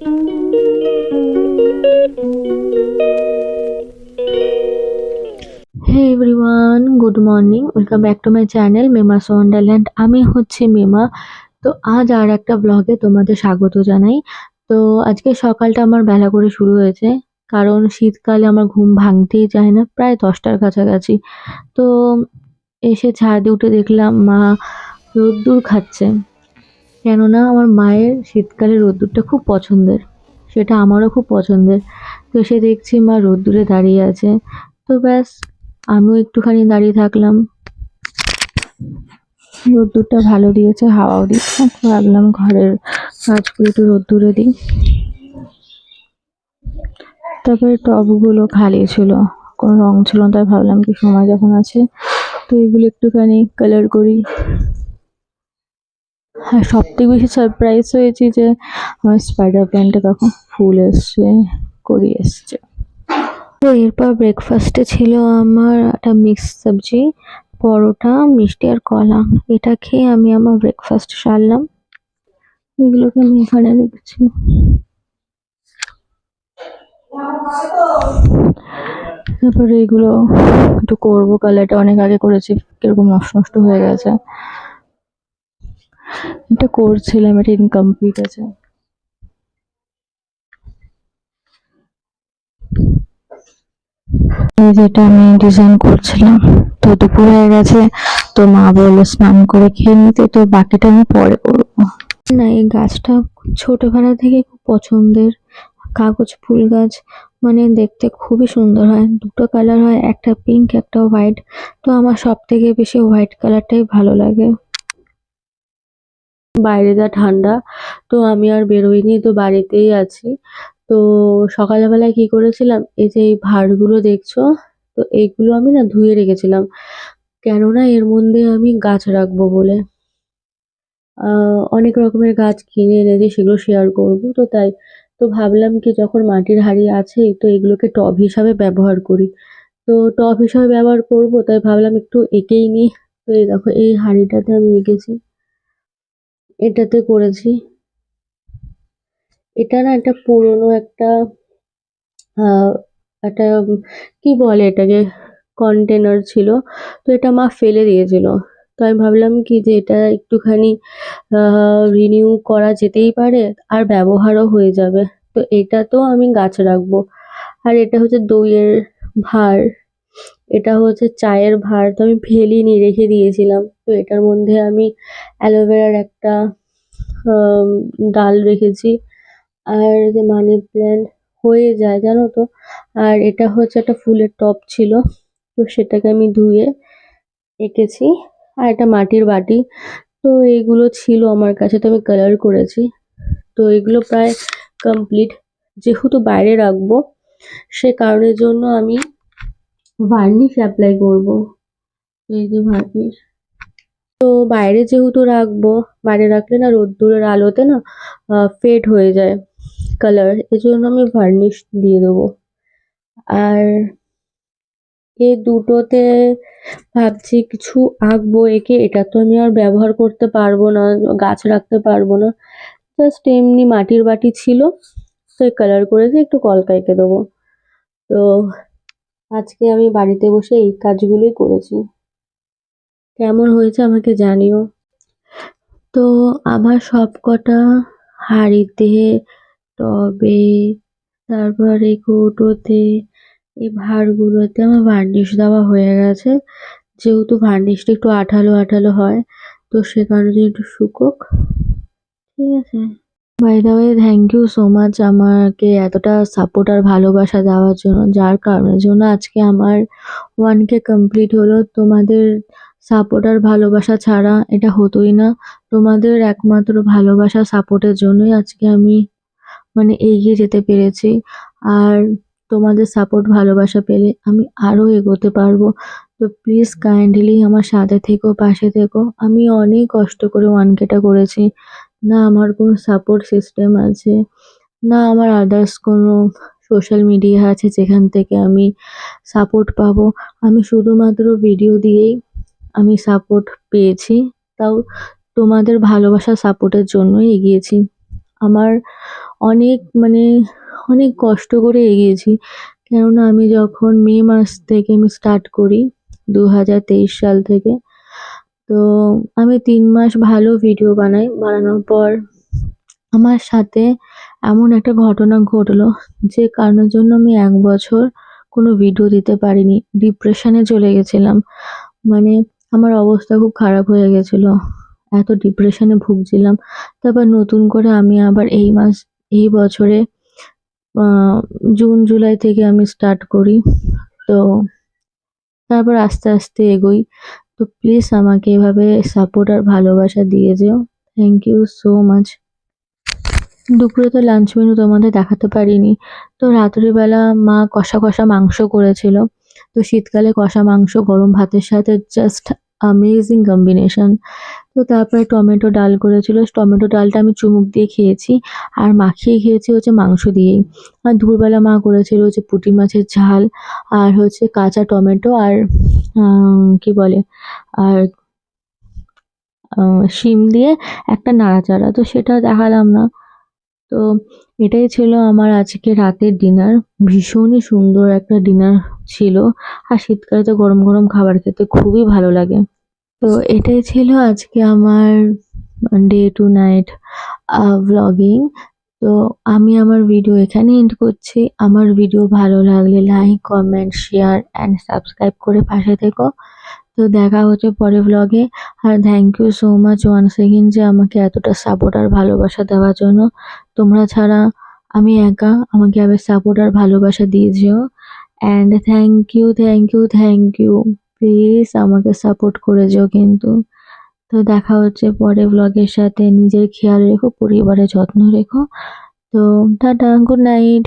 Hey everyone good morning welcome back to my channel Mema's wonderland আমি হচ্ছি মেমা তো আজ আর একটা ব্লগে তোমাদের স্বাগত জানাই। তো আজকে সকালটা আমার বেলা করে শুরু হয়েছে, কারণ শীতকালে আমার ঘুম ভাঙতেই চায় না, প্রায় দশটার কাছাকাছি। তো এসে ছাদে উঠে দেখলাম মা রোদ্দুর খাচ্ছে। কেননা আমার মায়ের শীতকালে রোদ্দুরটা খুব পছন্দের। সেটা আমারও খুব পছন্দের। তো সে দেখছি মা রোদ্দুরে দাঁড়িয়ে আছে। তো ব্যাস, আমিও একটুখানি দাঁড়িয়ে থাকলাম। রোদ্দুরটা ভালো দিয়েছে, হাওয়াও দিচ্ছে। ভাবলাম ঘরের কাজগুলো একটু রোদ্দুরে দিই। তারপরে টবগুলো খালি ছিল। কোনো রং ছিল না, তাই ভাবলাম কি সময় যখন আছে, তো এগুলো একটুখানি কালার করি। হ্যাঁ সব থেকে বেশি সারপ্রাইজ হয়েছি যে আমার স্পাইডার প্ল্যান্টে তখন ফুল এসছে করি এসছে। তো এরপর ব্রেকফাস্টে ছিল আমার একটা মিক্স সবজি, পরোটা, মিষ্টি আর কলা। এটা খেয়ে আমি আমার ব্রেকফাস্ট সারলাম। এগুলোকে আমি এখানে রেখেছি তারপরে এগুলো একটু করব, কালারটা অনেক আগে করেছি, কীরকম নষ্ট নষ্ট হয়ে গেছে। এটা করছিলাম এটা ইনকমপ্লিট আছে। যেটা আমি ডিজাইন করছিলাম, তো দুপুর হয়ে গেছে, তো মা বলল স্নান করে খেয়ে নিতে, তো বাকিটা আমি পরে করব। না, এই গাছটা ছোটবেলা থেকে খুব পছন্দের, কাগজ, ফুল গাছ মানে দেখতে খুবই সুন্দর হয়। দুটো কালার হয়, একটা পিঙ্ক একটা হোয়াইট তো আমার সব থেকে বেশি হোয়াইট কালারটাই ভালো লাগে। বাইরে যা ঠান্ডা, তো আমি আর বেরোইনি, তো বাড়িতেই আছি। তো সকালবেলায় কি করেছিলাম? এই যে এই ভাঁড়গুলো দেখছ, তো এইগুলো আমি না ধুয়ে রেখেছিলাম। কেননা এর মধ্যে আমি গাছ রাখব বলে। অনেক রকমের গাছ কিনে এনেছি সেগুলো শেয়ার করব, তো তাই। তো ভাবলাম কি যখন মাটির হাঁড়ি আছে, তো এগুলোকে টব হিসাবে ব্যবহার করি। তো টব হিসাবে ব্যবহার করব, তাই ভাবলাম একটু এঁকেই নিই। তো এই দেখো, এই হাঁড়িটাতে আমি এঁকেছি। এটাতে করেছি। এটা না একটা পুরোনো একটা একটা, কি বলে এটাকে কন্টেনার ছিল। তো এটা মা ফেলে দিয়েছিল। তো আমি ভাবলাম কি যে এটা একটুখানি রিনিউ করা যেতেই পারে, আর ব্যবহারও হয়ে যাবে। তো এটা তো আমি গাছ রাখব। আর এটা হচ্ছে দইয়ের ভাঁড় এটা হচ্ছে চায়ের ভাঁড় তো আমি ফেলিনি, রেখে দিয়েছিলাম। তো এটার মধ্যে আমি অ্যালোভেরার একটা ডাল রেখেছি। আর যে মানি প্ল্যান্ট হয়ে যায়, জানো তো? আর এটা হচ্ছে একটা ফুলের টব ছিল। তো সেটাকে আমি ধুয়ে এঁকেছি। আর একটা মাটির বাটি। তো এইগুলো ছিল আমার কাছে, তো আমি কালার করেছি। তো এগুলো প্রায় কমপ্লিট। যেহেতু বাইরে রাখব, সে কারণের জন্য আমি ভার্নিশ অ্যাপ্লাই করব। এই যে ভার্নিশ তো বাইরে যেহেতু রাখব, বাইরে রাখলে না রোদ্দুরের আলোতে না ফেড হয়ে যায় কালার এজন্য আমি ভার্নিশ দিয়ে দেবো। আর এ দুটোতে ভাবছি কিছু আঁকবো, এঁকে এটা তো আমি আর ব্যবহার করতে পারব না, গাছ রাখতে পারব না। জাস্ট এমনি মাটির বাটি ছিল তো কালার করেছি একটু কলকা এঁকে দেবো। তো আজকে আমি বাড়িতে বসে এই কাজগুলোই করেছি। কেমন হয়েছে আমাকে জানিও। তো আমার সব কটা হাঁড়িতে টবে, তারপরে কৌটোতে, এই ভাঁড়গুলোতে আমার ভার্নিশ দেওয়া হয়ে গেছে। যেহেতু ভার্নিশটা একটু আঠালো আঠালো হয়, তো সে কারণে একটু শুকোক, ঠিক আছে। By the way thank you so much আমাকে এতটা সাপোর্ট আর ভালোবাসা দেওয়ার জন্য। যার কারণের জন্য আজকে আমার ওয়ান কে কমপ্লিট হলো। তোমাদের সাপোর্ট আর ভালোবাসা ছাড়া এটা হতোই না। তোমাদের একমাত্র ভালোবাসা সাপোর্টের জন্যই আজকে আমি মানে এগিয়ে যেতে পেরেছি। আর তোমাদের সাপোর্ট ভালোবাসা পেলে আমি আরও এগোতে পারব। তো প্লিজ কাইন্ডলি আমার সাথে থেকো, পাশে থেকো। আমি অনেক কষ্ট করে ওয়ান কেটা করেছি। না, আমার কোনো সাপোর্ট সিস্টেম আছে, না, আমার আদার্স কোনো সোশ্যাল মিডিয়া আছে যেখান থেকে আমি সাপোর্ট পাবো। আমি শুধুমাত্র ভিডিও দিয়েই আমি সাপোর্ট পেয়েছি, তাও তোমাদের ভালোবাসা সাপোর্টের জন্যই এগিয়েছি। আমার অনেক মানে অনেক কষ্ট করে এগিয়েছি, কেননা আমি যখন মে মাস থেকে আমি স্টার্ট করি দু হাজার তেইশ সাল থেকে তো আমি তিন মাস ভালো ভিডিও বানাই। বানানোর পর আমার সাথে এমন একটা ঘটনা ঘটলো যে কারণের জন্য আমি এক বছর কোনো ভিডিও দিতে পারিনি। ডিপ্রেশনে চলে গেছিলাম। মানে আমার অবস্থা খুব খারাপ হয়ে গেছিল। এত ডিপ্রেশনে ভুগছিলাম। তারপর নতুন করে আমি আবার এই মাস, এই বছরে জুন জুলাই থেকে আমি স্টার্ট করি। তো তারপর আস্তে আস্তে এগোই। তো প্লিজ আমাকে এভাবে সাপোর্ট আর ভালোবাসা দিয়ে যেও। থ্যাংক ইউ সো মাচ দুপুরে তো লাঞ্চ মেনু তোমাদের দেখাতে পারিনি। তো রাত্রিবেলা মা কষা কষা মাংস করেছিল। তো শীতকালে কষা মাংস গরম ভাতের সাথে জাস্ট অ্যামেজিং কম্বিনেশন তো তারপরে টমেটো ডাল করেছিল। টমেটো ডালটা আমি চুমুক দিয়ে খেয়েছি আর মাখিয়ে খেয়েছি হচ্ছে মাংস দিয়েই। আর দুপুরবেলা মা করেছিল হচ্ছে পুঁটি মাছের ঝাল আর হচ্ছে কাঁচা টমেটো আর কি বলে, আর শিম দিয়ে একটা নাড়াচাড়া। তো সেটা দেখালাম না। তো এটাই ছিল আমার আজকে রাতের ডিনার। ভীষণই সুন্দর একটা ডিনার ছিল। আর শীতকালে তো গরম গরম খাবার খেতে খুবই ভালো লাগে। তো এটাই ছিল আজকে আমার ডে টু নাইট ভ্লগিং তো আমি আমার ভিডিও এখানে এন্ড করছি। আমার ভিডিও ভালো লাগলে like comment share and subscribe করে পাশে থেকো। তো দেখা হচ্ছে পরে ভ্লগে আর thank you so much one second যে আমাকে এতটা সাপোর্ট আর ভালোবাসা দেওয়ার জন্য। তোমরা ছাড়া আমি একা, আমাকে আবার সাপোর্ট আর ভালোবাসা দিয়েছেও and thank you thank you thank you please আমাকে সাপোর্ট করে যেও কিন্তু। তো দেখা হচ্ছে পরে ব্লগের সাথে। নিজের খেয়াল রেখো, পরিবারের যত্ন রেখো। তো টাটা গুড নাইট